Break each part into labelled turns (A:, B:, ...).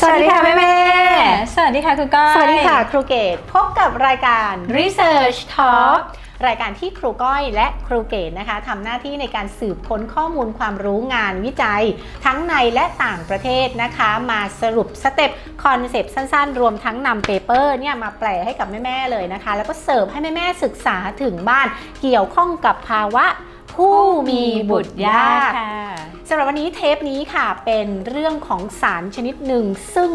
A: สวัสดีค่ะแม่แม่
B: สวัสดีค่ะคุณก้อย
A: สวัสดีค่ะครูเกตพบกับรายการ Research Talk รายการที่ครูก้อยและครูเกตนะคะทำหน้าที่ในการสืบค้นข้อมูลความรู้งานวิจัย ทั้งในและต่างประเทศนะคะ มาสรุปสเต็ปคอนเซปต์สั้นๆ รวมทั้งนำเปเปอร์เนี่ยมาแปลให้กับแม่ๆเลยนะคะ แล้วก็เสิร์ฟให้แม่ๆศึกษาถึงบ้านเกี่ยวข้องกับภาวะผู้มีบุตรยาก
B: ค่ะ
A: สำหรับวันนี้เทปนี้ค่ะเป็นเรื่องของสารชนิดหนึ่ง ซึ่ง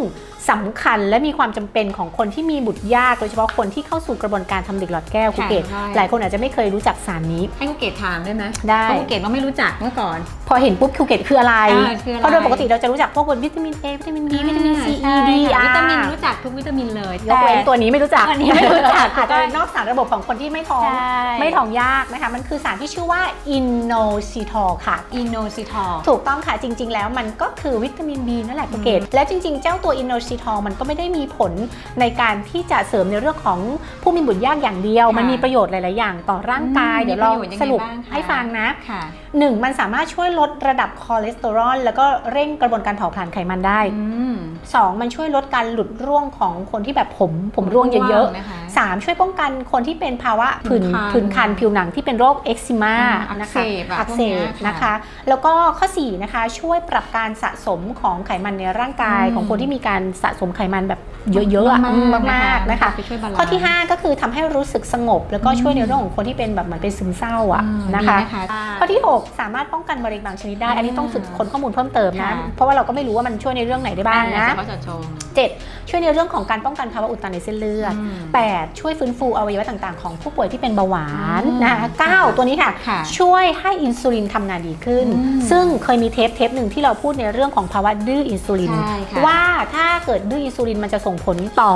A: สำคัญและมีความจำเป็นของคนที่มีบุตรยากโดยเฉพาะคนที่เข้าสู่กระบวนการทำเด็กหลอดแก้วครูเกต
B: ใช่
A: หลายคนอาจจะไม่เคยรู้จักสารนี้
B: ให้คุณเกดถามได้ไหม
A: ได้
B: เพราะคุณเกดว่าไม่รู้จักเมื่อก่อน
A: พอเห็นปุ๊บครูเกตคืออะไร
B: อ่าคืออะไร
A: เพราะโดยปกติเราจะรู้จักพวกวิตามิน A วิตามิน B วิตามิน C
B: ใช่
A: E D
B: ค่ะ
A: R
B: วิตามินรู้จักทุกวิตามินเลย
A: ยกเว้นตัวนี้ไม่รู้จัก
B: ตัวนี้ไม่รู้จัก
A: อาจจะนอกสารระบบของคนที่ไม่ท้อง
B: ใช่
A: ไม่ท้องยากนะคะ มันคือสารที่ชื่อว่าอินโนซิทอลค่ะ
B: อินโนซิทอล
A: ถูกต้องค่ะจริง ๆ แล้วมันก็คือวิตามิน B นั่นแหละคุณเกตและจริง ๆ เจ้าตัวอินโนซิทอลมันก็ไม่ได้มีผลในการที่จะเสริมในเรื่องของผู้มีบุตรยากอย่างเดียว
B: ค่ะ
A: มันมีประโยชน์หลาย ๆ อย่างต่อร่างกาย
B: อืม
A: เดี๋ยวเรา
B: มีประโยชน์ยังไง
A: สรุป
B: บ้างคะ
A: ให้ฟังนะ
B: ค่ะ
A: หนึ่งมันสามารถช่วยลดระดับคอเลสเตอรอลแล้วก็เร่งกระบวนการเผาผลาญไขมันได้
B: อืม
A: สองมันช่วยลดการหลุดร่วงของคนที่แบบผมผมร่วงเยอะ
B: ๆนะคะ
A: ๆสามช่วยป้องกันคนที่เป็นภาวะผื่น
B: ผื่นคัน
A: ผื่นคันผิวหนังที่เป็นโรคเอ็กซิมา
B: อ่า
A: นะคะ
B: อักเสบอะ
A: อักเส
B: พวกเนี้
A: บ
B: ยค่ะ
A: นะคะ แล้วก็ข้อ4นะคะช่วยปรับการสะสมของไขมันในร่างกาย
B: อืม
A: ของคนที่มีการสะสมไขมันแบบ เยอะๆอะ
B: มากๆ
A: มากๆนะคะ
B: ไปช่วยบาลานซ์
A: ข้อที่ 5 ก็คือทำให้รู้สึกสงบ แล้วก็ช่วยในเรื่องของคนที่เป็นแบบเหมือนเป็นซึมเศร้าอะ
B: อืม
A: นะคะ
B: ดีนะคะ
A: ข้อที่ 6 สามารถป้องกันมะเร็งบางชนิดได้
B: อ่า
A: อันนี้ต้องศึกค้นข้อมูลเพิ่มเติมนะ
B: ค่ะ
A: เพราะว่าเราก็ไม่รู้ว่ามันช่วยในเรื่องไหนได้บ้างนะ
B: เฉพาะเจาะจง
A: 7ช่วยในเรื่องของการป้องกันภาวะอุดตันในเส้นเลือด
B: อืม
A: 8ช่วยฟื้นฟูอวัยวะต่างๆ ของผู้ป่วยที่เป็นเบาหวาน
B: อืม
A: นะคะ9ตัวนี้ค่ะ
B: ค่ะ
A: ช่วยให้อินซูลินทำงานดีขึ้น
B: อืม
A: ซึ่งเคยมีเทปเทปหนึ่งที่เราพูดในเรื่องของภาวะดื้ออินซูลิน
B: ใช่ค่ะ
A: ว่าถ้าเกิดดื้ออินซูลินมันจะส่งผลต่อ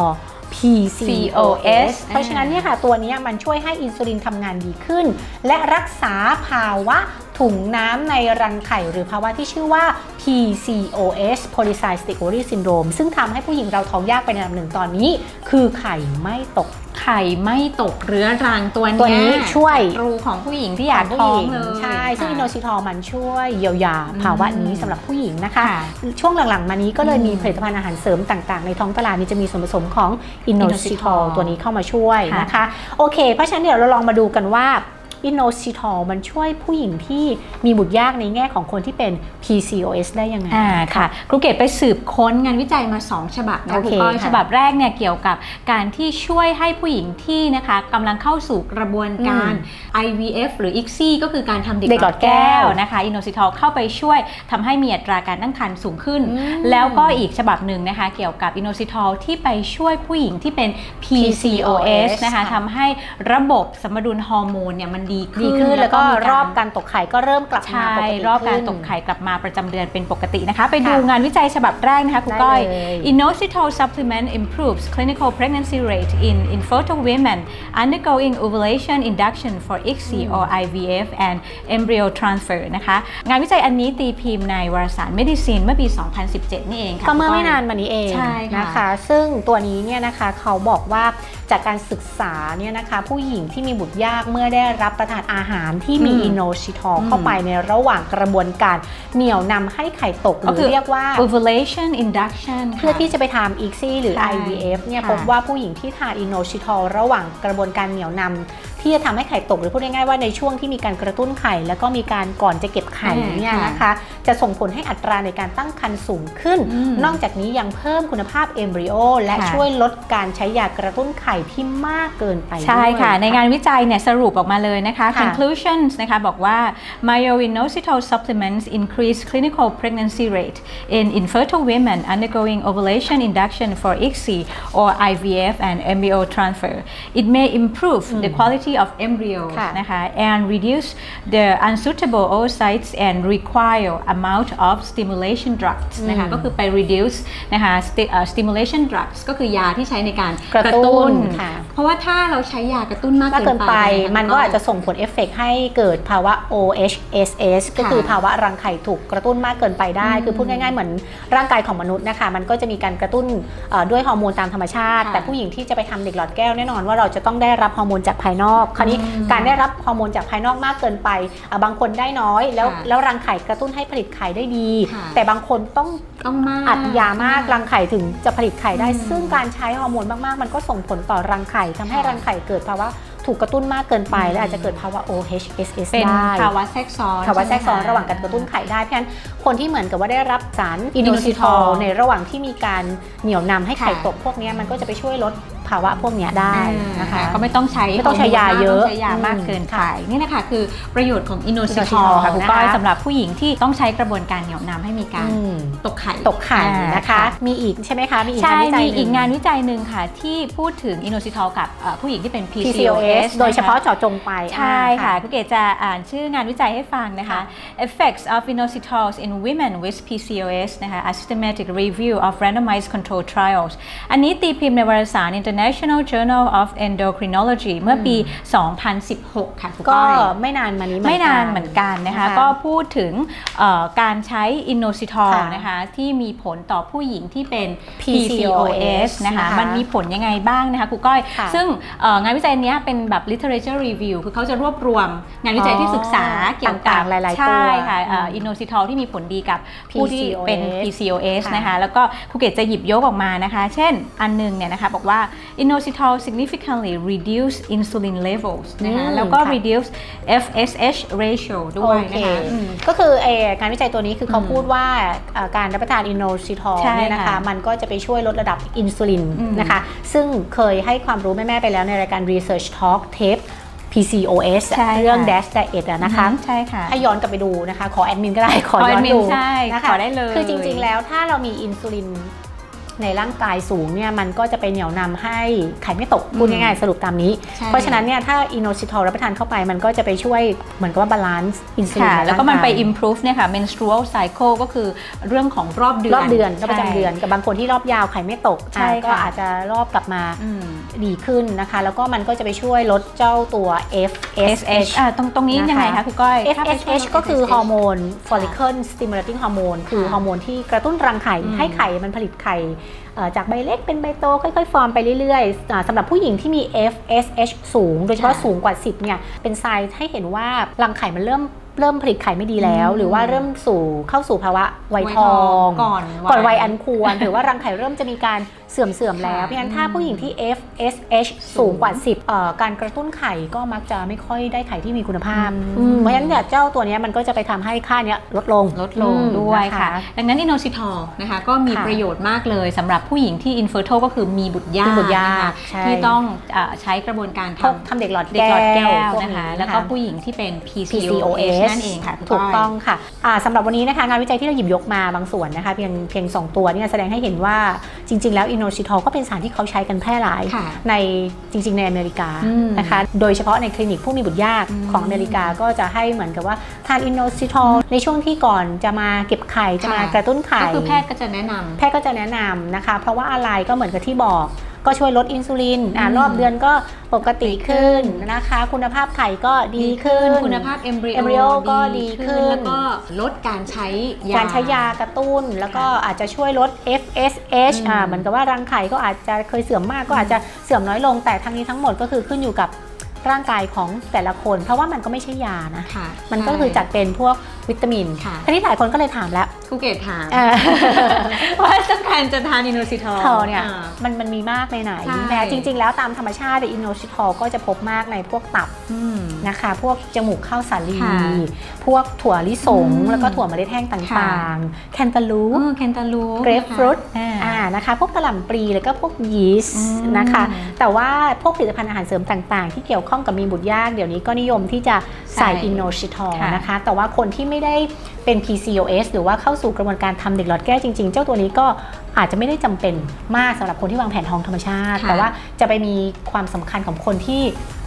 A: PCOS เพราะฉะนั้นเนี่ยค่ะตัวเนี้ยมันช่วยให้อินซูลินทำงานดีขึ้น และรักษาภาวะ ถุงน้ำในรังไข่หรือภาวะที่ชื่อว่า PCOS Polycystic Ovary Syndrome ซึ่งทำให้ผู้หญิงเราท้องยากไปในลำดับหนึ่งตอนนี้ คือไข่ไม่ตก
B: ไข่ไม่ตกเรื้อรังตัว
A: ตัวนี้
B: เนี้ย
A: ช่วย
B: ศัตรูของผู้หญิงที่อยาก
A: ผู้
B: ท้อ
A: ห
B: ง
A: ญิง
B: เลย
A: ใช่ซึ่ง
B: ค่ะ
A: อินโนซิทอลมันช่วยเยียวยาภาวะนี้
B: อืม
A: สำหรับผู้หญิงนะคะ
B: ค่ะช่
A: ช่วงหลังๆ มานี้ก็เลยมี
B: อืม
A: ผลิตภัณฑ์อาหารเสริมต่างๆ ในท้องตลาดนี้จะมีส่วนผสมของอินโนซิทอล
B: Inositol
A: ตัวนี้เข้ามาช่วย
B: ค่ะ
A: นะคะ โอเค เพราะฉะนั้นเดี๋ยวเราลองมาดูกันว่า อินโนซิทอลมันช่วยผู้หญิงที่มีบุตรยากในแง่ของคนที่เป็น PCOS ได้ยังไง
B: อ่าค่ะครูเกตไปสืบค้นงานวิจัยมา 2 ฉบับนะ
A: โอ
B: ครู
A: เค
B: ก้อย
A: ค่ะ
B: ฉบับแรกเนี่ยเกี่ยวกับการที่ช่วยให้ผู้หญิงที่นะคะกำลังเข้าสู่กระบวนการ IVF หรือ ICSI ก็คือการทำเด็ก
A: เด็ก
B: ห
A: ห
B: ล
A: ล
B: อ
A: อ
B: ด
A: ดแก้
B: แก้ว
A: ว
B: นะคะอินโนซิทอลเข้าไปช่วยทำให้มีอัตราการตั้งครรภ์สูงขึ้น
A: อืม
B: แล้วก็อีกฉบับหนึ่งนะคะเกี่ยวกับอินโนซิทอลที่ไปช่วยผู้หญิงที่เป็น PCOS นะคะ
A: ค่ะ
B: ทำให้ระบบสมดุลฮอร์โมนเนี่ยมันดีขึ้น
A: ดีขึ้นแล้วก็
B: มี
A: รอบการตกไข่ก็เริ่มกลับมา
B: ใช่
A: ปกติ
B: รอบการ
A: ขึ้น
B: ตกไข่กลับมาประจำเดือนเป็นปกตินะคะ ไปดู
A: ค่ะ
B: งานวิจัยฉบับแรกนะคะครูก้อย
A: ได้เลย
B: Inositol supplement improves clinical pregnancy rate in infertile women undergoing ovulation induction for ICSI or IVF and embryo transfer นะคะงานวิจัยอันนี้ตีพิมพ์ในวารสาร Medicine เมื่อปี 2017 นี่เองค่ะ
A: ก็เมื่อ
B: ครู
A: ไม่
B: ย
A: นานมานี้เอง
B: ใช่ค่ะ
A: นะคะ ซึ่งตัวนี้เนี่ยนะคะเขาบอกว่า จากการศึกษาเนี่ยนะคะผู้หญิงที่มีบุตรยากเมื่อได้รับประทานอาหารที่มี
B: อืม
A: อินโนชิทอล
B: อืม
A: เข้าไปในระหว่างกระบวนการเหนี่ยวนำให้ไข่ตกห
B: ก็
A: รื
B: คือ
A: อเรียกว่า
B: ovulation induction
A: เพื่อ
B: ค่ะ
A: ที่จะไปทำอีกซี่หรือ
B: ใช่
A: IVF เนี่ย
B: ค่ะ
A: พบว่าผู้หญิงที่ทานอินโนชิทอลระหว่างกระบวนการเหนี่ยวนำ ที่จะทำให้ไข่ตกหรือพูดง่ายๆว่าในช่วงที่มีการกระตุ้นไข่ แล้วก็มีการก่อนจะเก็บไข่
B: อ่า
A: เนี่ย
B: ค่ะ
A: นะคะจะส่งผลให้อัตราในการตั้งครรภ์สูงขึ้น
B: อืม
A: นอกจากนี้ยังเพิ่มคุณภาพเอมบริโอและ
B: ค่ะ
A: ช่วยลดการใช้ยากระตุ้นไข่ที่มากเกินไป
B: ใช่ค่ะ
A: ด้วย
B: ในงานวิจัยเนี่ยสรุปออกมาเลยนะคะ
A: ค่ะ
B: conclusions นะคะบอกว่า myoinositol supplements increase clinical pregnancy rate in infertile women undergoing ovulation induction for ICSI or IVF and embryo transfer it may improve the quality of embryos
A: ค่ะ
B: นะคะ and reduce the unsuitable oocytes and require amount of stimulation drugs นะคะ
A: อืม
B: ก็คือไป reduce นะคะ sti- เอ่อ stimulation drugs ก็คือยาที่ใช้ในการ
A: กระตุ้นค่ะ
B: เพราะว่าถ้าเราใช้ยากระตุ้นมาก
A: มากเกินไป
B: เย
A: มันก็อาจจะส่งผลเอฟเฟกต์ให้เกิดภาวะ OHSS ก็คือภาวะรังไข่ถูกกระตุ้นมากเกินไปได้
B: อืม
A: คือพูดง่ายๆ เหมือนร่างกายของมนุษย์นะคะ มันก็จะมีการกระตุ้นเอ่อด้วยฮอร์โมนตามธรรมชาติ
B: ค่ะ
A: แต่ผู้หญิงที่จะไปทำเด็กหลอดแก้วแน่นอนว่าเราจะต้องได้รับฮอร์โมนจากภายนอกคราวนี้
B: อืม
A: การได้รับฮอร์โมนจากภายนอกมากเกินไปอะบางคนได้น้อย แล้ว
B: ค่ะ
A: แล้วรังไข่กระตุ้นให้ผลิตไข่ได้ดี
B: ค่ะ
A: แต่บางคนต้อง
B: ต้องมาก
A: อัดยามากรังไข่ถึงจะผลิตไข่ได้
B: อืม
A: ซึ่งการใช้ฮอร์โมนมากๆ มันก็ส่งผลต่อรังไข่ทำให้
B: ค่ะ
A: รังไข่เกิดภาวะถูกกระตุ้นมากเกินไป
B: อืม
A: และอาจจะเกิดภาวะ OHSS
B: เป็น
A: ได้
B: ภาวะแทรกซ้อน
A: ภาวะแทรกซ้อน
B: ใช่ไมค
A: ระหว่างการกระตุ้นไข่ได้ เพราะฉะนั้นคนที่เหมือนกับว่าได้รับสารอินโนซิทอล
B: inositol
A: ในระหว่างที่มีการเหนี่ยวนำให้ไข่
B: ค่ะ
A: ตกพวกเนี้ยมันก็จะไปช่วยลด ภาวะพวกเนี้ยได้นะคะ
B: ก็ไม่ต้องใช้
A: ไม่ต้องใช้ยาเยอะ
B: ไม่ต้องใช้ยามากเกินไปนี่แหละค่ะคือประโยชน์ของอินโนซิทอ
A: inositol
B: ลค่ะคุณ
A: นะคะ
B: ก้อยสำหรับผู้หญิงที่ต้องใช้กระบวนการเหนี่ยวนำให้มีการ
A: อืม
B: ตกไข่
A: ตกไข่
B: อ่า
A: นะคะ มีอีกใช่ไหมคะมีอีก
B: ใช่
A: งานวิจัย
B: มี
A: ห
B: อี
A: นึ่
B: ก
A: ง
B: งานวิจัยหนึ่งค่ะ ที่พูดถึงอินโนซิทอลกับเอ่อผู้หญิงที่เป็น
A: PCOS
B: PCOS
A: โดยเฉพาะ
B: นค
A: เจาะจงไป
B: ใช่
A: อ่า
B: ค่ะคุณเกศจะอ่านชื่องานวิจัยให้ฟังนะคะ
A: ค่ะ
B: Effects of inositols in women with PCOS นะคะ A systematic review of randomized control trials อันนี้ตีพิมพ์ในวารสาร International Journal of Endocrinology เมื่อปี 2016 ค่ะคุณ
A: ก็
B: ก้อย
A: ไม่นานมานี้
B: ไม่นานเหมือนกันนะคะ ก็พูดถึงเอ่อการใช้อินโนซิทอล
A: ค่ะ
B: นะคะที่มีผลต่อผู้หญิงที่เป็น
A: PCOS
B: นะคะ
A: นะคะ
B: มันมีผลยังไงบ้างนะคะครูก้อย
A: ค่ะ
B: ซึ่งเอ่องานวิจัยเนี้ยเป็นแบบ literature review คือเขาจะรวบรวมงานวิจัยที่ศึกษาเกี่ยวกับ
A: ต่างๆหลายๆ
B: ใช่ค่ะ
A: ตัว
B: อินโนซิทอลที่มีผลดีกับผู้ที่
A: PCOS
B: เป็น PCOS
A: ค่ะ
B: นะคะแล้วก็ครูเกศจะหยิบยกออกมานะคะ เช่นอันหนึงเนี่ยนะคะบอกว่า inositol significantly reduce insulin levels นะคะ
A: อืม
B: แล้วก็
A: ค่ะ
B: reduce FSH ratio ด้วย
A: โอเค
B: นะคะอืม
A: ก็คือเออการวิจัยตัวนี้คือเขา
B: อืม
A: พูดว่าเอ่อการรับประทานอินโนซิทอล
B: ใช่
A: เนี่ยนะคะ
B: ค่ะ
A: มันก็จะไปช่วยลดระดับอินซูลิน
B: อืม
A: นะคะ ซึ่งเคยให้ความรู้แม่ ๆ ไปแล้วในรายการ Research Talk Tape PCOS
B: ใช่ค่ะ
A: เรื่อง Dash Diet อะนะคะ
B: อืมใช่ค่ะ
A: ให้ย้อนกลับไปดูนะคะ ขอแอดมินก็ได้ ขอ
B: ขอ
A: ย้อน
B: แอดมิน
A: ดู
B: ใช่
A: นะคะ
B: ขอได้เลย
A: คือจริงๆแล้วถ้าเรามีอินซูลิน ในร่างกายสูงเนี่ยมันก็จะไปเหนี่ยวนำให้ไข่ไม่ตกพูดง่ายๆสรุปตามนี้
B: ใช่
A: เพราะฉะนั้นเนี่ยถ้าอินโนซิทอลรับประทานเข้าไปมันก็จะไปช่วยเหมือนกับว่าบาลานซ์อินซูลิน
B: ค่ะ
A: ใน
B: แล้วก็มันไป
A: ร่างาย
B: improve เนี่ยค่ะ menstrual cycle ก็คือเรื่องของรอบเดือน
A: รอบเดือนรอบประจำ
B: ใช่
A: เดือนกับบางคนที่รอบยาวไข่ไม่ตก
B: ใช่
A: อะก็
B: ค่ะ
A: อาจจะรอบกลับมา
B: อืม
A: ดีขึ้นนะคะ แล้วก็มันก็จะไปช่วยลดเจ้าตัว FSH
B: อ่าตรงตรงนี้
A: นะคะ
B: ยังไงคะครูก้อยถ้าไปช่วยล
A: FSH
B: ด
A: ก็คือ
B: FSH
A: ฮอร์โมน follicle stimulating hormone คือ
B: ค่ะ
A: ฮอร์โมนที่กระตุ้นรังไข่
B: อืม
A: ให้ไข่มันผลิตไข่เอ่อจากใบเล็กเป็นใบโตค่อยๆ ฟอร์มไปเรื่อยๆอ่าสำหรับผู้หญิงที่มี FSH สูง โดยเฉพาะ
B: ค่ะ
A: สูงกว่า 10เนี่ยเป็นไซน์ให้เห็นว่ารังไข่มันเริ่ม เริ่มผลิตไข่ไม่ดีแล้ว
B: อืม
A: หรือว่าเริ่มสู่เข้าสู่ภาวะวัยทอง
B: ก่อน
A: ก่อนวัยอันควร หรือว่ารังไข่เริ่มจะมีการเสื่อมเสื่อมๆแล้ว
B: ค่ะ
A: เพราะฉะนั้นถ้าผู้หญิงที่ FSH สูงกว่า 10เอ่อการกระตุ้นไข่ก็มักจะไม่ค่อยได้ไข่ที่มีคุณภาพ
B: อืม
A: อืมเพราะฉะนั้นเนี่ยเจ้าตัวเนี้ยมันก็จะไปทำให้ค่าเนี้ยลดลง
B: ลดลง
A: อืม
B: ด้วย
A: น
B: ค่ะ ดังนั้นอินโนซิทอลนะคะก็มี
A: ค่ะ
B: ประโยชน์มากเลยสำหรับผู้หญิงที่ infertile ก็คือมีบุตรยาก
A: มีบุตรยาก
B: นะคะ
A: ใช่
B: ที่ต้องเอ่อใช้กระบวนการ
A: พวก
B: ทำ
A: ทำเด็กหลอด
B: เด็กหลอดแก้ว
A: พว
B: นะคะ
A: นี้
B: แล้วก็ผู้หญิงที่เป็น PCOS
A: PCOS
B: นั่นเองค่ะคุณ
A: ถูก
B: ก้ย
A: ต้องค่ะอ่าสำหรับวันนี้นะคะงานวิจัยที่เราหยิบยกมาบางส่วนนะคะเพียงเพียง2ตัวเนี่ยแสดงให้เห็นว่าจริง ๆ แล้วอินโนซิทอลก็เป็นสารที่เขาใช้กันแพร่หลาย
B: ค่ะ
A: ในจริง ๆ ในอเมริกา
B: อืม
A: นะคะโดยเฉพาะในคลินิกผู้มีบุตรยาก
B: อืม
A: ของอเมริกาก็จะให้เหมือนกับว่าทานอินโนซิทอลในช่วงที่ก่อนจะมาเก็บไข่จะมา
B: ค่ะ
A: กระตุ้นไข่
B: ก็คือแพทย์ก็จะแนะนำ
A: แพทย์ก็จะแนะนำนะคะ เพราะว่าอะไรก็เหมือนกับที่บอก ก็ช่วยลดอินซูลินอะ
B: อืม
A: รอบเดือนก็ปกติขึ้นนะคะ คุณภาพไข่ก็ดีขึ้น
B: คุณภาพเอมบริโอ
A: embryo ก็ดีขึ้น
B: แล้วก็ลดการใช้ยา
A: การใช้ยากระตุ้น แล้วก็อาจจะช่วยลด FSH
B: อืม
A: อ่าเหมือนกับว่ารังไข่ก็อาจจะเคยเสื่อมมากก็อาจจะเสื่อมน้อยลงแต่ทั้งนี้ทั้งหมดก็คือขึ้นอยู่กับร่างกายของแต่ละคน เพราะว่ามันก็ไม่ใช่ยานะ
B: ค่ะ
A: มันก็คือจัดเป็นพวกวิตามิน
B: ค่ะ
A: ทีนี้หลายคนก็เลยถามแล้ว
B: ครูเกตถาม
A: เอ่อ
B: ว่าต้องการจะทานอินโนซิทอล
A: ทอเนี่ยมันมันมีมากในไหน
B: ใช่
A: นะจริง ๆ แล้วตามธรรมชาติอินโนซิทอลก็จะพบมากในพวกตับ
B: อืม
A: นะคะ พวกจมูกข้าวสาลี
B: ค่ะ
A: พวกถั่วลิสง
B: อืม
A: แล้วก็ถั่วเมล็ดแห้งต
B: ค่ะ่า
A: งๆ แคนตาลูป
B: เออแคนตาลูป
A: เกรฟฟรุต
B: อ่า
A: อ่านะคะ พวกกระหล่ำปลีแล้วก็พวกยีสต์
B: อืม
A: นะคะ แต่ว่าพวกผลิตภัณฑ์อาหารเสริมต่างๆ ที่เกี่ยวข้องกับมีบุตรยากเดี๋ยวนี้ก็นิยมที่จะใส่
B: ใส่
A: อินโนซิทอล
B: ค่ะ
A: นะคะ แต่ว่าคนที่ไม่ได้เป็น PCOS หรือว่าเข้าสู่กระบวนการทำเด็กหลอดแก้วจริง ๆ เจ้าตัวนี้ก็อาจจะไม่ได้จำเป็นมากสำหรับคนที่วางแผนท้องธรรมชาติ
B: ค่ะ
A: แต่ว่าจะไปมีความสำคัญของคนที่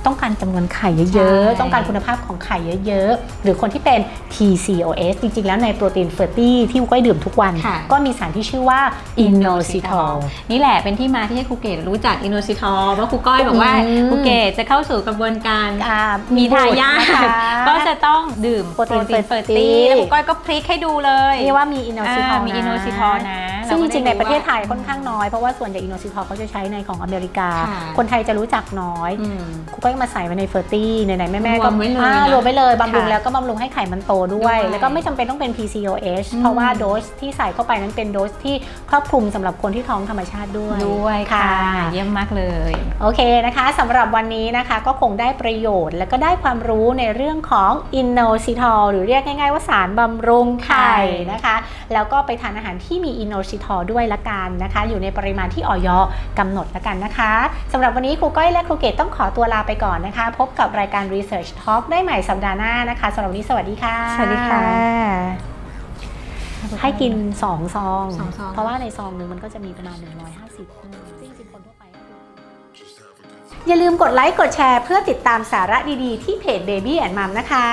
A: ต้องการจำนวนไข่เยอะ
B: ใช่
A: ๆต้องการคุณภาพของไข่เยอะๆ หรือคนที่เป็น PCOS จริงๆ แล้วในโปรตีนเฟอร์ตี้ที่ก้อยดื่มทุกวัน
B: ค่ะ
A: ก็มีสารที่ชื่อว่าอินโนซิทอล
B: นี่แหละเป็นที่มาที่ให้ครูเกตรู้จักอินโนซิทอลเพราะครูก้อยบอกว่า
A: อืม
B: ครูเกตจะเข้าสู่กระบวนการ
A: อ่า
B: มีทายา
A: บุตร
B: ท
A: นะคะ
B: ก็จะต้องดื่ม
A: โปรตีน
B: เฟอร์
A: Fertility
B: ตี้แล้วครูก้อยก็พลิกให้ดูเลย
A: นี่ว่ามีอินโนซิทอล
B: อ่ามีอินโนซิทอลนะ
A: ซึ่งจ
B: เาก็
A: ริงๆใน
B: ได้
A: ประเทศไทย
B: ว่า
A: ค่อนข้างน้อย เพราะว่าส่วนใหญ่อินโนซิทอลเขาจะใช้ในของอเมริกา
B: ค่ะ
A: คนไทยจะรู้จักน้อย
B: อืม
A: ครูก็มาใส่ไว้ในเฟอร์ตี้ไหนๆแม่ๆ
B: ร
A: ก็
B: วมไว้เลย
A: อ่า
B: นะ
A: รวมไว้เลยบำรุง
B: ค่ะ
A: แล้วก็บำรุงให้ไข่มันโตด้วย
B: ด้วย
A: แล้วก็ไม่จำเป็นต้องเป็น PCOS
B: อืม
A: เพราะว่าโดสที่ใส่เข้าไปนั้นเป็นโดสที่ครอบคลุมสำหรับคนที่ท้องธรรมชาติด้วย
B: ด้วยค่ะ เยี่ยมมากเลย
A: โอเคนะคะสำหรับวันนี้นะคะก็คงได้ประโยชน์ และก็ได้ความรู้ในเรื่องของอินโนซิทอลหรือเรียกง่ายๆว่าสารบำรุงไข่นะคะ แล้วก็ไปทานอาหารที่มีอินโนซิทอลด้วยละกันนะคะ อยู่ในปริมาณที่ออยกำหนดละกันนะคะสำหรับวันนี้ครูก้อยและครูเกดต้องขอตัวลาไปก่อนนะคะ พบกับรายการ Research Talk ได้ใหม่สัปดาห์หน้านะคะสำหรับวันนี้สวัสดีค่ะ
B: สวัสดีค่ะ
A: ให้กิน2ซอง
B: สองซอง
A: เพราะว่าในซองหนึงมันก็จะมีประมาณ 150ซึ่งจริงๆคนทั่วไปก็คืออย่าลืมกดไลค์ กดแชร์เพื่อติดตามสาระดี ๆ ที่เพจ Baby and Mom นะคะ